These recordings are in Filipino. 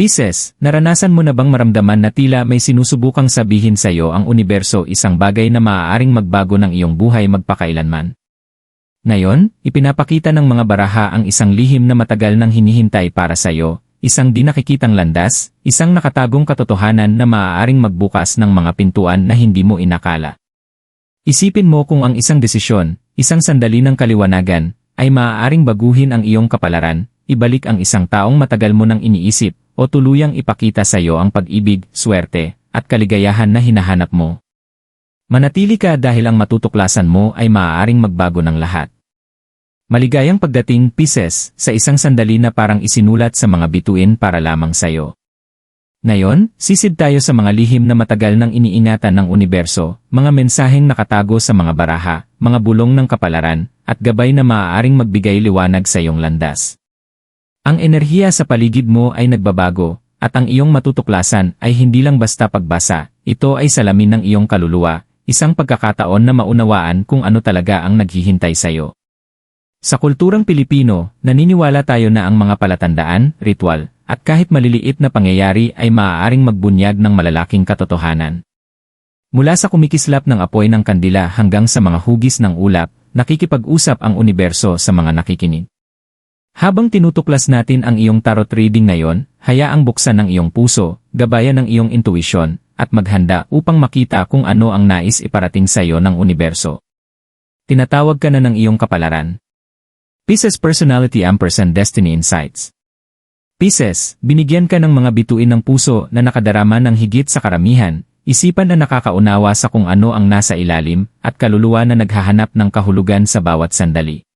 Pisces, naranasan mo na bang maramdaman na tila may sinusubukang sabihin sa iyo ang universo isang bagay na maaaring magbago ng iyong buhay magpakailanman? Ngayon, ipinapakita ng mga baraha ang isang lihim na matagal nang hinihintay para sa iyo, isang di nakikitang landas, isang nakatagong katotohanan na maaaring magbukas ng mga pintuan na hindi mo inakala. Isipin mo kung ang isang desisyon, isang sandali ng kaliwanagan, ay maaaring baguhin ang iyong kapalaran, ibalik ang isang taong matagal mo nang iniisip, o tuluyang ipakita sa iyo ang pag-ibig, swerte, at kaligayahan na hinahanap mo. Manatili ka dahil ang matutuklasan mo ay maaaring magbago ng lahat. Maligayang pagdating, Pisces, sa isang sandali na parang isinulat sa mga bituin para lamang sa iyo. Ngayon, sisid tayo sa mga lihim na matagal nang iniingatan ng universo, mga mensaheng nakatago sa mga baraha, mga bulong ng kapalaran, at gabay na maaaring magbigay liwanag sa iyong landas. Ang enerhiya sa paligid mo ay nagbabago, at ang iyong matutuklasan ay hindi lang basta pagbasa, ito ay salamin ng iyong kaluluwa, isang pagkakataon na maunawaan kung ano talaga ang naghihintay sa iyo. Sa kulturang Pilipino, naniniwala tayo na ang mga palatandaan, ritual, at kahit maliliit na pangyayari ay maaaring magbunyag ng malalaking katotohanan. Mula sa kumikislap ng apoy ng kandila hanggang sa mga hugis ng ulap, nakikipag-usap ang universo sa mga nakikinig. Habang tinutuklas natin ang iyong tarot reading ngayon, hayaang buksan ang iyong puso, gabayan ang iyong intuisyon, at maghanda upang makita kung ano ang nais iparating sa iyo ng universo. Tinatawag ka na ng iyong kapalaran. Pisces Personality Ampersand Destiny Insights Pisces, binigyan ka ng mga bituin ng puso na nakadarama ng higit sa karamihan, isipan na nakakaunawa sa kung ano ang nasa ilalim, at kaluluwa na naghahanap ng kahulugan sa bawat sandali.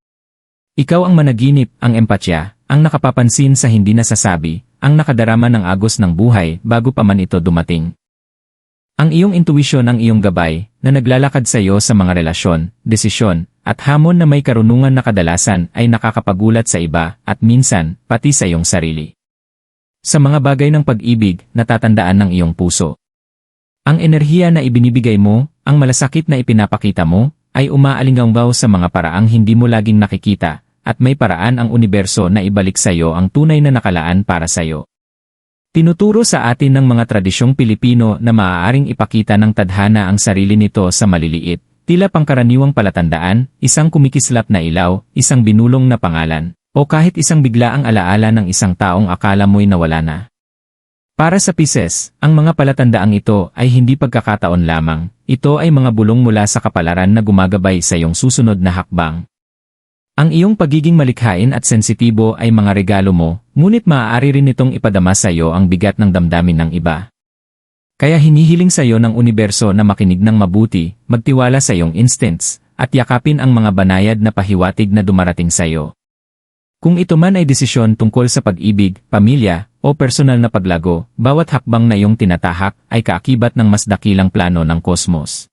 Ikaw ang managinip, ang empatya, ang nakapapansin sa hindi nasasabi, ang nakadarama ng agos ng buhay bago pa man ito dumating. Ang iyong intuisyon ang iyong gabay na naglalakad sa iyo sa mga relasyon, desisyon, at hamon na may karunungan na kadalasan ay nakakapagulat sa iba at minsan pati sa iyong sarili. Sa mga bagay ng pag-ibig, natatandaan ng iyong puso. Ang enerhiya na ibinibigay mo, ang malasakit na ipinapakita mo, ay umaalingangbaw sa mga paraang hindi mo laging nakikita, at may paraan ang universo na ibalik sa iyo ang tunay na nakalaan para sa iyo. Tinuturo sa atin ng mga tradisyong Pilipino na maaaring ipakita ng tadhana ang sarili nito sa maliliit, tila pangkaraniwang palatandaan, isang kumikislap na ilaw, isang binulong na pangalan, o kahit isang biglaang alaala ng isang taong akala mo'y nawala na. Para sa Pisces, ang mga palatandaang ito ay hindi pagkakataon lamang, ito ay mga bulong mula sa kapalaran na gumagabay sa iyong susunod na hakbang. Ang iyong pagiging malikhain at sensitibo ay mga regalo mo, ngunit maaari rin itong ipadama sa iyo ang bigat ng damdamin ng iba. Kaya hinihiling sa iyo ng universo na makinig ng mabuti, magtiwala sa iyong instincts, at yakapin ang mga banayad na pahiwatig na dumarating sa iyo. Kung ito man ay desisyon tungkol sa pag-ibig, pamilya, o personal na paglago, bawat hakbang na iyong tinatahak ay kaakibat ng mas dakilang plano ng kosmos.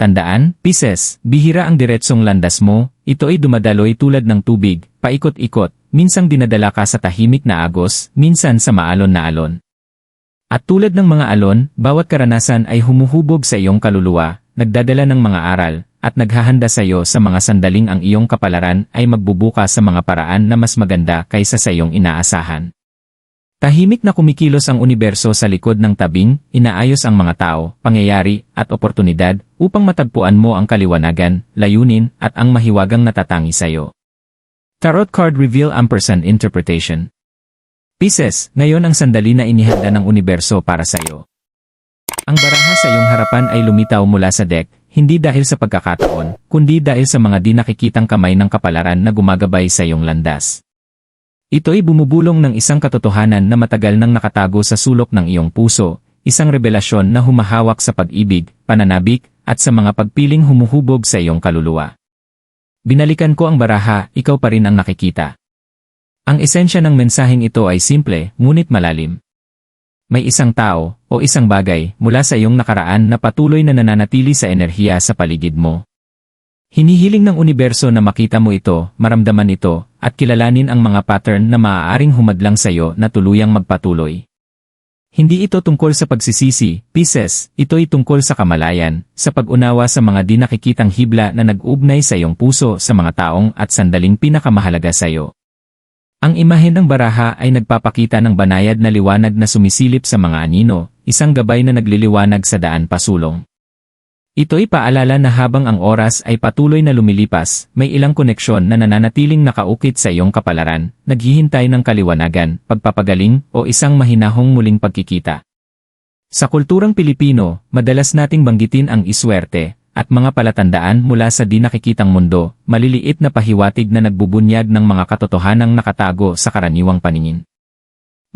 Tandaan, Pisces, bihira ang diretsong landas mo, ito ay dumadaloy tulad ng tubig, paikot-ikot, minsang dinadala ka sa tahimik na agos, minsan sa maalon na alon. At tulad ng mga alon, bawat karanasan ay humuhubog sa iyong kaluluwa, nagdadala ng mga aral, at naghahanda sa iyo sa mga sandaling ang iyong kapalaran ay magbubuka sa mga paraan na mas maganda kaysa sa iyong inaasahan. Tahimik na kumikilos ang universo sa likod ng tabing, inaayos ang mga tao, pangyayari, at oportunidad upang matagpuan mo ang kaliwanagan, layunin, at ang mahiwagang natatangi sa iyo. Tarot Card Reveal Ampersand Interpretation Pisces, ngayon ang sandali na inihanda ng universo para sa iyo. Ang baraha sa iyong harapan ay lumitaw mula sa deck, hindi dahil sa pagkakataon, kundi dahil sa mga di nakikitang kamay ng kapalaran na gumagabay sa iyong landas. Ito'y bumubulong ng isang katotohanan na matagal nang nakatago sa sulok ng iyong puso, isang revelasyon na humahawak sa pag-ibig, pananabik, at sa mga pagpiling humuhubog sa iyong kaluluwa. Binalikan ko ang baraha, ikaw pa rin ang nakikita. Ang esensya ng mensaheng ito ay simple, ngunit malalim. May isang tao, o isang bagay, mula sa iyong nakaraan na patuloy na nananatili sa enerhiya sa paligid mo. Hinihiling ng universo na makita mo ito, maramdaman ito, at kilalanin ang mga pattern na maaaring humadlang sa iyo na tuluyang magpatuloy. Hindi ito tungkol sa pagsisisi, Pisces, ito'y tungkol sa kamalayan, sa pag-unawa sa mga di nakikitang hibla na nag-ugnay sa iyong puso sa mga taong at sandaling pinakamahalaga sa iyo. Ang imahe ng baraha ay nagpapakita ng banayad na liwanag na sumisilip sa mga anino, isang gabay na nagliliwanag sa daan pasulong. Ito'y paalala na habang ang oras ay patuloy na lumilipas, may ilang koneksyon na nananatiling nakaukit sa iyong kapalaran, naghihintay ng kaliwanagan, pagpapagaling, o isang mahinahong muling pagkikita. Sa kulturang Pilipino, madalas nating banggitin ang iswerte, at mga palatandaan mula sa di nakikitang mundo, maliliit na pahiwatig na nagbubunyag ng mga katotohanang nakatago sa karaniwang paningin.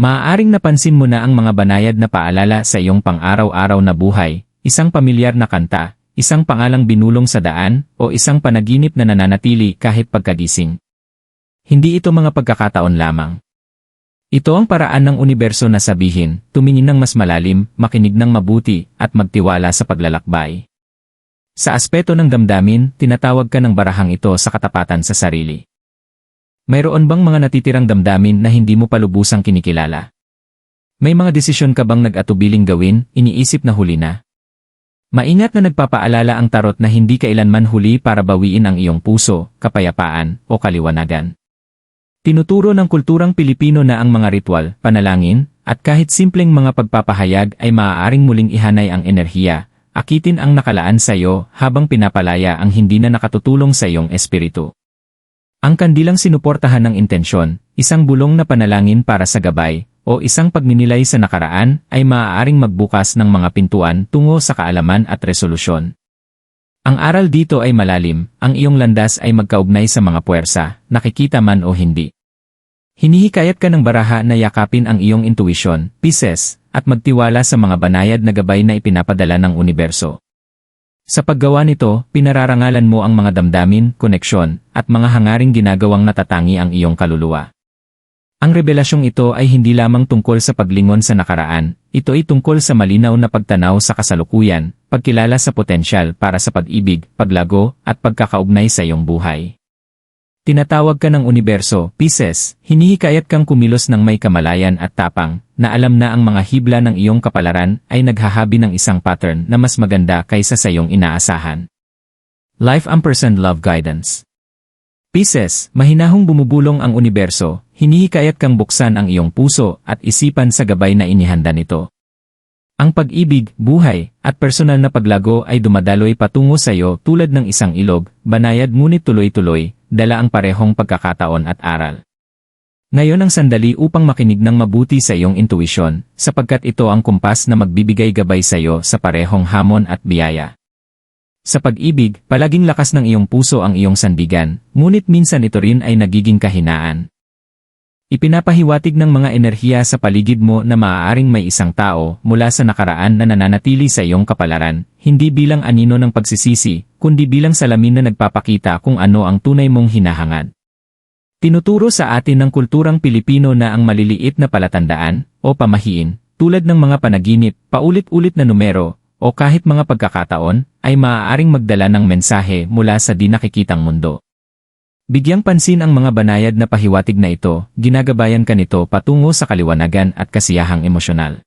Maaaring napansin mo na ang mga banayad na paalala sa iyong pang-araw-araw na buhay, isang pamilyar na kanta, isang pangalang binulong sa daan, o isang panaginip na nananatili kahit pagkagising. Hindi ito mga pagkakataon lamang. Ito ang paraan ng universo na sabihin, tumingin ng mas malalim, makinig ng mabuti, at magtiwala sa paglalakbay. Sa aspeto ng damdamin, tinatawag ka ng barahang ito sa katapatan sa sarili. Mayroon bang mga natitirang damdamin na hindi mo palubusang kinikilala? May mga desisyon ka bang nag-atubiling gawin, iniisip na huli na? Maingat na nagpapaalala ang tarot na hindi kailanman huli para bawiin ang iyong puso, kapayapaan, o kaliwanagan. Tinuturo ng kulturang Pilipino na ang mga ritual, panalangin, at kahit simpleng mga pagpapahayag ay maaaring muling ihanay ang enerhiya, akitin ang nakalaan sa iyo habang pinapalaya ang hindi na nakatutulong sa iyong espiritu. Ang kandilang sinuportahan ng intensyon, isang bulong na panalangin para sa gabay, o isang pagninilay sa nakaraan ay maaaring magbukas ng mga pintuan tungo sa kaalaman at resolusyon. Ang aral dito ay malalim, ang iyong landas ay magkaugnay sa mga puwersa, nakikita man o hindi. Hinihikayat ka ng baraha na yakapin ang iyong intuisyon, Pisces, at magtiwala sa mga banayad na gabay na ipinapadala ng universo. Sa paggawa nito, pinararangalan mo ang mga damdamin, koneksyon, at mga hangaring ginagawang natatangi ang iyong kaluluwa. Ang revelasyong ito ay hindi lamang tungkol sa paglingon sa nakaraan, ito ay tungkol sa malinaw na pagtanaw sa kasalukuyan, pagkilala sa potensyal para sa pag-ibig, paglago, at pagkakaugnay sa iyong buhay. Tinatawag ka ng universo, Pisces, hinihikayat kang kumilos ng may kamalayan at tapang, na alam na ang mga hibla ng iyong kapalaran ay naghahabi ng isang pattern na mas maganda kaysa sa iyong inaasahan. Life Ampersand Love Guidance Pisces, mahinahong bumubulong ang universo, hinihikayat kang buksan ang iyong puso at isipan sa gabay na inihanda nito. Ang pag-ibig, buhay, at personal na paglago ay dumadaloy patungo sa iyo tulad ng isang ilog, banayad ngunit tuloy-tuloy, dala ang parehong pagkakataon at aral. Ngayon ang sandali upang makinig ng mabuti sa iyong intuisyon, sapagkat ito ang kumpas na magbibigay gabay sa iyo sa parehong hamon at biyaya. Sa pag-ibig, palaging lakas ng iyong puso ang iyong sandigan, ngunit minsan ito rin ay nagiging kahinaan. Ipinapahiwatig ng mga enerhiya sa paligid mo na maaaring may isang tao mula sa nakaraan na nananatili sa iyong kapalaran, hindi bilang anino ng pagsisisi, kundi bilang salamin na nagpapakita kung ano ang tunay mong hinahangad. Tinuturo sa atin ng kulturang Pilipino na ang maliliit na palatandaan, o pamahiin, tulad ng mga panaginip, paulit-ulit na numero, o kahit mga pagkakataon, ay maaaring magdala ng mensahe mula sa di nakikitang mundo. Bigyang pansin ang mga banayad na pahiwatig na ito, ginagabayan ka nito patungo sa kaliwanagan at kasiyahang emosyonal.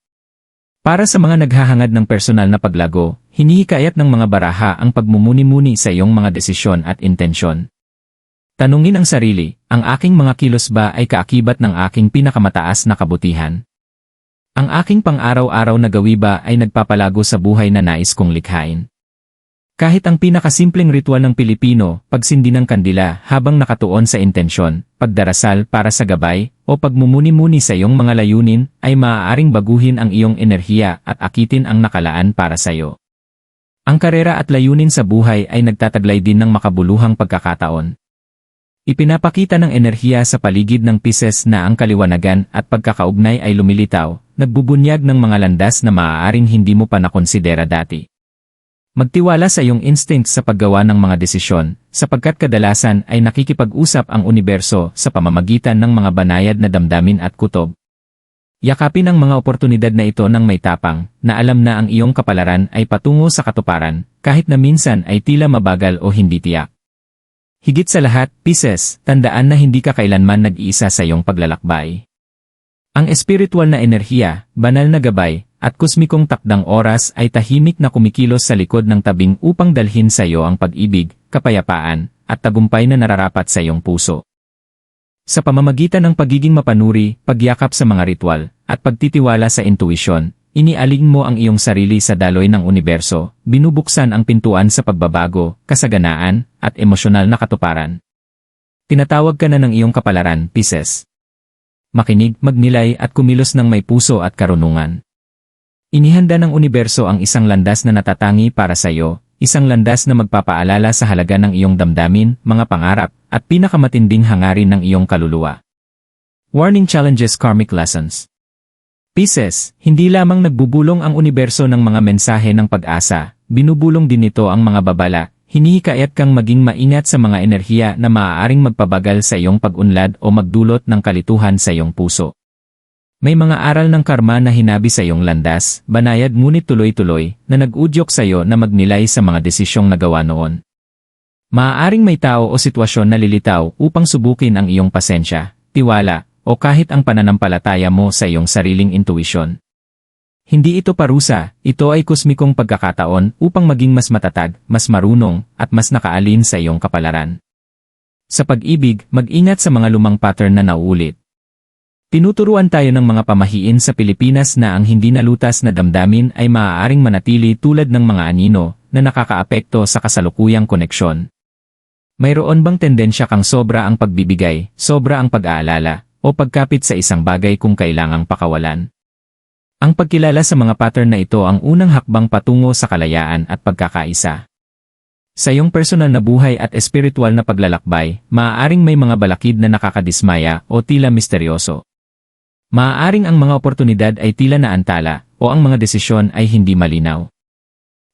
Para sa mga naghahangad ng personal na paglago, hinihikayat ng mga baraha ang pagmumuni-muni sa iyong mga desisyon at intensyon. Tanungin ang sarili, ang aking mga kilos ba ay kaakibat ng aking pinakamataas na kabutihan? Ang aking pang-araw-araw na gawi ba ay nagpapalago sa buhay na nais kong likhain? Kahit ang pinakasimpleng ritual ng Pilipino, pagsindi ng kandila habang nakatuon sa intensyon, pagdarasal para sa gabay, o pagmumuni-muni sa iyong mga layunin, ay maaaring baguhin ang iyong enerhiya at akitin ang nakalaan para sa iyo. Ang karera at layunin sa buhay ay nagtataglay din ng makabuluhang pagkakataon. Ipinapakita ng enerhiya sa paligid ng Pisces na ang kaliwanagan at pagkakaugnay ay lumilitaw, nagbubunyag ng mga landas na maaaring hindi mo pa nakonsidera dati. Magtiwala sa iyong instinct sa paggawa ng mga desisyon, sapagkat kadalasan ay nakikipag-usap ang universo sa pamamagitan ng mga banayad na damdamin at kutob. Yakapin ang mga oportunidad na ito ng may tapang, na alam na ang iyong kapalaran ay patungo sa katuparan, kahit na minsan ay tila mabagal o hindi tiyak. Higit sa lahat, Pisces, tandaan na hindi ka kailanman nag-iisa sa iyong paglalakbay. Ang espiritual na enerhiya, banal na gabay, at kusmikong takdang oras ay tahimik na kumikilos sa likod ng tabing upang dalhin sa iyo ang pag-ibig, kapayapaan, at tagumpay na nararapat sa iyong puso. Sa pamamagitan ng pagiging mapanuri, pagyakap sa mga ritual, at pagtitiwala sa intuisyon, inialing mo ang iyong sarili sa daloy ng universo, binubuksan ang pintuan sa pagbabago, kasaganaan, at emosyonal na katuparan. Tinatawag ka na ng iyong kapalaran, Pisces. Makinig, magnilay at kumilos ng may puso at karunungan. Inihanda ng universo ang isang landas na natatangi para sa iyo, isang landas na magpapaalala sa halaga ng iyong damdamin, mga pangarap, at pinakamatinding hangarin ng iyong kaluluwa. Warning Challenges Karmic Lessons Pisces, hindi lamang nagbubulong ang universo ng mga mensahe ng pag-asa, binubulong din nito ang mga babala, hinihikayat kang maging maingat sa mga enerhiya na maaaring magpabagal sa iyong pag-unlad o magdulot ng kalituhan sa iyong puso. May mga aral ng karma na hinabi sa iyong landas, banayad ngunit tuloy-tuloy, na nag-udyok sa iyo na magnilay sa mga desisyong nagawa noon. Maaaring may tao o sitwasyon na lilitaw upang subukin ang iyong pasensya, tiwala, o kahit ang pananampalataya mo sa iyong sariling intuisyon. Hindi ito parusa, ito ay kusmikong pagkakataon upang maging mas matatag, mas marunong, at mas nakaalin sa iyong kapalaran. Sa pag-ibig, mag-ingat sa mga lumang pattern na nauulit. Tinuturuan tayo ng mga pamahiin sa Pilipinas na ang hindi nalutas na damdamin ay maaaring manatili tulad ng mga anino na nakakaapekto sa kasalukuyang koneksyon. Mayroon bang tendensya kang sobra ang pagbibigay, sobra ang pag-aalala, o pagkapit sa isang bagay kung kailangang pakawalan? Ang pagkilala sa mga pattern na ito ang unang hakbang patungo sa kalayaan at pagkakaisa. Sa iyong personal na buhay at espiritual na paglalakbay, maaaring may mga balakid na nakakadismaya o tila misteryoso. Maaaring ang mga oportunidad ay tila naantala o ang mga desisyon ay hindi malinaw.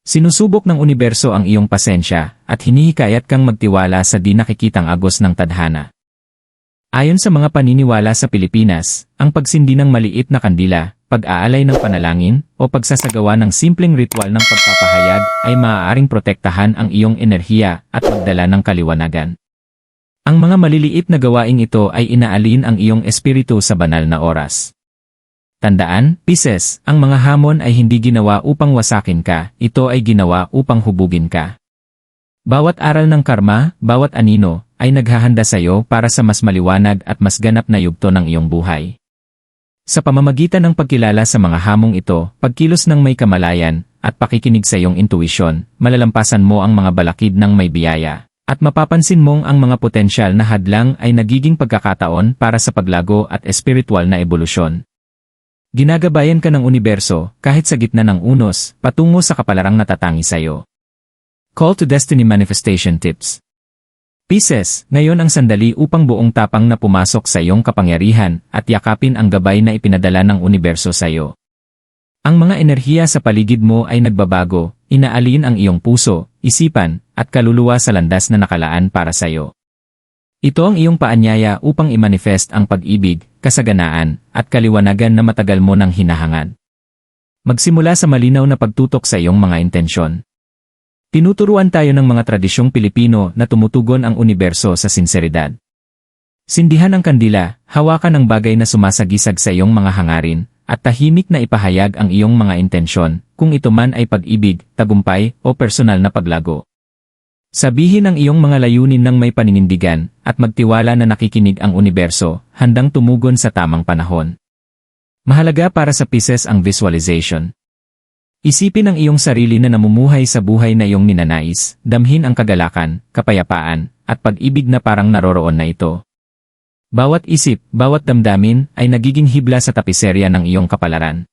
Sinusubok ng universo ang iyong pasensya at hinihikayat kang magtiwala sa di nakikitang agos ng tadhana. Ayon sa mga paniniwala sa Pilipinas, ang pagsindi ng maliit na kandila, pag-aalay ng panalangin, o pagsasagawa ng simpleng ritual ng pagpapahayag ay maaaring protektahan ang iyong enerhiya at magdala ng kaliwanagan. Ang mga maliliit na gawaing ito ay inaalin ang iyong espiritu sa banal na oras. Tandaan, Pisces, ang mga hamon ay hindi ginawa upang wasakin ka, ito ay ginawa upang hubugin ka. Bawat aral ng karma, bawat anino, ay naghahanda sa iyo para sa mas maliwanag at mas ganap na yugto ng iyong buhay. Sa pamamagitan ng pagkilala sa mga hamong ito, pagkilos ng may kamalayan, at pakikinig sa iyong intuisyon, malalampasan mo ang mga balakid ng may biyaya. At mapapansin mong ang mga potensyal na hadlang ay nagiging pagkakataon para sa paglago at espiritual na ebolusyon. Ginagabayan ka ng universo, kahit sa gitna ng unos, patungo sa kapalarang natatangi sa iyo. Call to Destiny Manifestation Tips Pisces, ngayon ang sandali upang buong tapang na pumasok sa iyong kapangyarihan at yakapin ang gabay na ipinadala ng universo sa iyo. Ang mga enerhiya sa paligid mo ay nagbabago, inaalin ang iyong puso, isipan, at kaluluwa sa landas na nakalaan para sa iyo. Ito ang iyong paanyaya upang i-manifest ang pag-ibig, kasaganaan, at kaliwanagan na matagal mo nang hinahangad. Magsimula sa malinaw na pagtutok sa iyong mga intensyon. Tinuturuan tayo ng mga tradisyong Pilipino na tumutugon ang universo sa sinseridad. Sindihan ang kandila, hawakan ang bagay na sumasagisag sa iyong mga hangarin, at tahimik na ipahayag ang iyong mga intensyon, kung ito man ay pag-ibig, tagumpay, o personal na paglago. Sabihin ang iyong mga layunin ng may paninindigan at magtiwala na nakikinig ang universo, handang tumugon sa tamang panahon. Mahalaga para sa Pisces ang visualization. Isipin ang iyong sarili na namumuhay sa buhay na iyong ninanais, damhin ang kagalakan, kapayapaan, at pag-ibig na parang naroroon na ito. Bawat isip, bawat damdamin ay nagiging hibla sa tapiserya ng iyong kapalaran.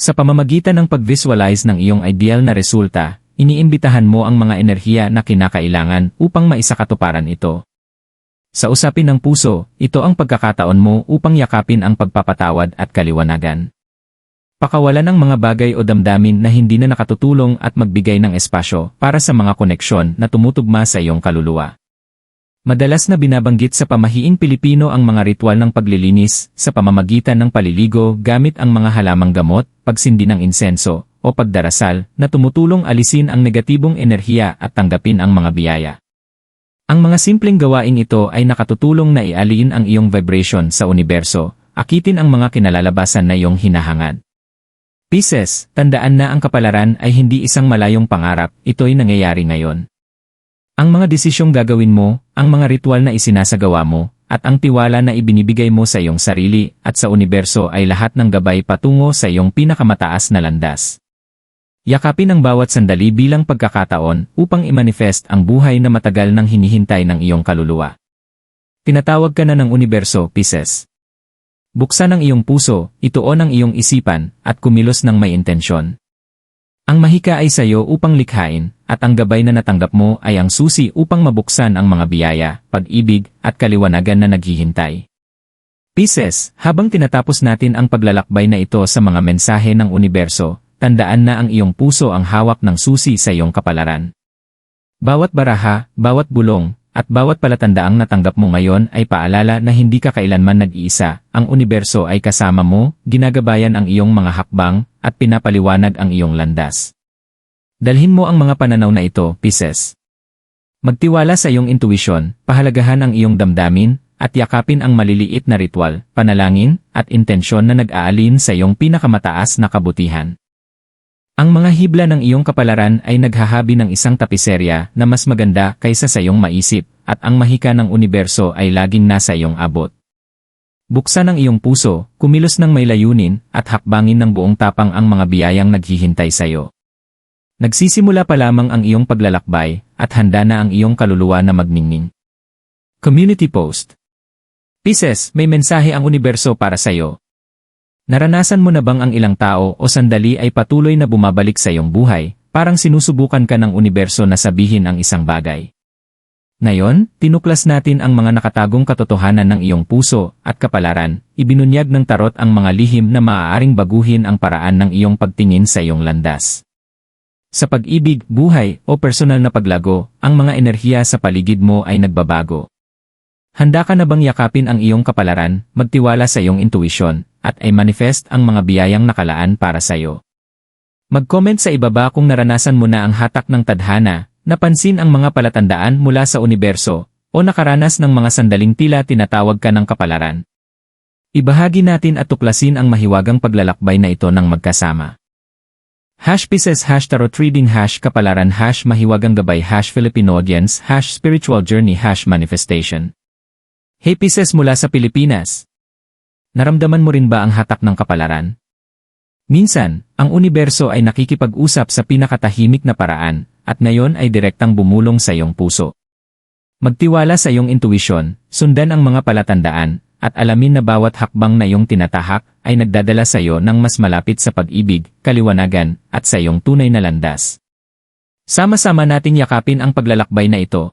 Sa pamamagitan ng pag-visualize ng iyong ideal na resulta, iniimbitahan mo ang mga enerhiya na kinakailangan upang maisakatuparan ito. Sa usapin ng puso, ito ang pagkakataon mo upang yakapin ang pagpapatawad at kaliwanagan. Pakawalan ng mga bagay o damdamin na hindi na nakatutulong at magbigay ng espasyo para sa mga koneksyon na tumutugma sa iyong kaluluwa. Madalas na binabanggit sa pamahiing Pilipino ang mga ritual ng paglilinis sa pamamagitan ng paliligo gamit ang mga halamang gamot, pagsindi ng insenso, o pagdarasal na tumutulong alisin ang negatibong enerhiya at tanggapin ang mga biyaya. Ang mga simpleng gawaing ito ay nakatutulong na ialin ang iyong vibration sa universo, akitin ang mga kinalalabasan na iyong hinahangad. Pisces, tandaan na ang kapalaran ay hindi isang malayong pangarap, ito'y nangyayari ngayon. Ang mga desisyong gagawin mo, ang mga ritual na isinasagawa mo, at ang tiwala na ibinibigay mo sa iyong sarili at sa universo ay lahat ng gabay patungo sa iyong pinakamataas na landas. Yakapin ang bawat sandali bilang pagkakataon upang imanifest ang buhay na matagal nang hinihintay ng iyong kaluluwa. Tinatawag ka na ng universo, Pisces. Buksan ang iyong puso, ituon ang iyong isipan, at kumilos ng may intensyon. Ang mahika ay sa iyo upang likhain, at ang gabay na natanggap mo ay ang susi upang mabuksan ang mga biyaya, pag-ibig, at kaliwanagan na naghihintay. Pisces, habang tinatapos natin ang paglalakbay na ito sa mga mensahe ng universo, tandaan na ang iyong puso ang hawak ng susi sa iyong kapalaran. Bawat baraha, bawat bulong, at bawat palatandaang natanggap mo ngayon ay paalala na hindi ka kailanman nag-iisa, ang universo ay kasama mo, ginagabayan ang iyong mga hakbang, at pinapaliwanag ang iyong landas. Dalhin mo ang mga pananaw na ito, Pisces. Magtiwala sa iyong intuisyon, pahalagahan ang iyong damdamin, at yakapin ang maliliit na ritual, panalangin, at intensyon na nag-aalin sa iyong pinakamataas na kabutihan. Ang mga hibla ng iyong kapalaran ay naghahabi ng isang tapiserya na mas maganda kaysa sa iyong maisip, at ang mahika ng universo ay laging nasa iyong abot. Buksan ang iyong puso, kumilos ng may layunin, at hakbangin ng buong tapang ang mga biyayang naghihintay sa iyo. Nagsisimula pa lamang ang iyong paglalakbay, at handa na ang iyong kaluluwa na magningning. Community Post Pisces, may mensahe ang universo para sa iyo. Naranasan mo na bang ang ilang tao o sandali ay patuloy na bumabalik sa iyong buhay, parang sinusubukan ka ng universo na sabihin ang isang bagay? Ngayon, tinuklas natin ang mga nakatagong katotohanan ng iyong puso at kapalaran, ibinunyag ng tarot ang mga lihim na maaaring baguhin ang paraan ng iyong pagtingin sa iyong landas. Sa pag-ibig, buhay, o personal na paglago, ang mga enerhiya sa paligid mo ay nagbabago. Handa ka na bang yakapin ang iyong kapalaran, magtiwala sa iyong intuisyon, at ay manifest ang mga biyayang nakalaan para sa iyo? Mag-comment sa ibaba kung naranasan mo na ang hatak ng tadhana, napansin ang mga palatandaan mula sa universo, o nakaranas ng mga sandaling tila tinatawag ka ng kapalaran. Ibahagi natin at tuklasin ang mahiwagang paglalakbay na ito ng magkasama. Hash pieces hash tarot reading hash kapalaran hash mahiwagang gabay hash Filipino audience hash spiritual journey hash manifestation. Hey Pisces mula sa Pilipinas. Naramdaman mo rin ba ang hatak ng kapalaran? Minsan, ang universo ay nakikipag-usap sa pinakatahimik na paraan, at ngayon ay direktang bumulong sa iyong puso. Magtiwala sa iyong intuisyon, sundan ang mga palatandaan, at alamin na bawat hakbang na iyong tinatahak ay nagdadala sa iyo ng mas malapit sa pag-ibig, kaliwanagan, at sa iyong tunay na landas. Sama-sama nating yakapin ang paglalakbay na ito,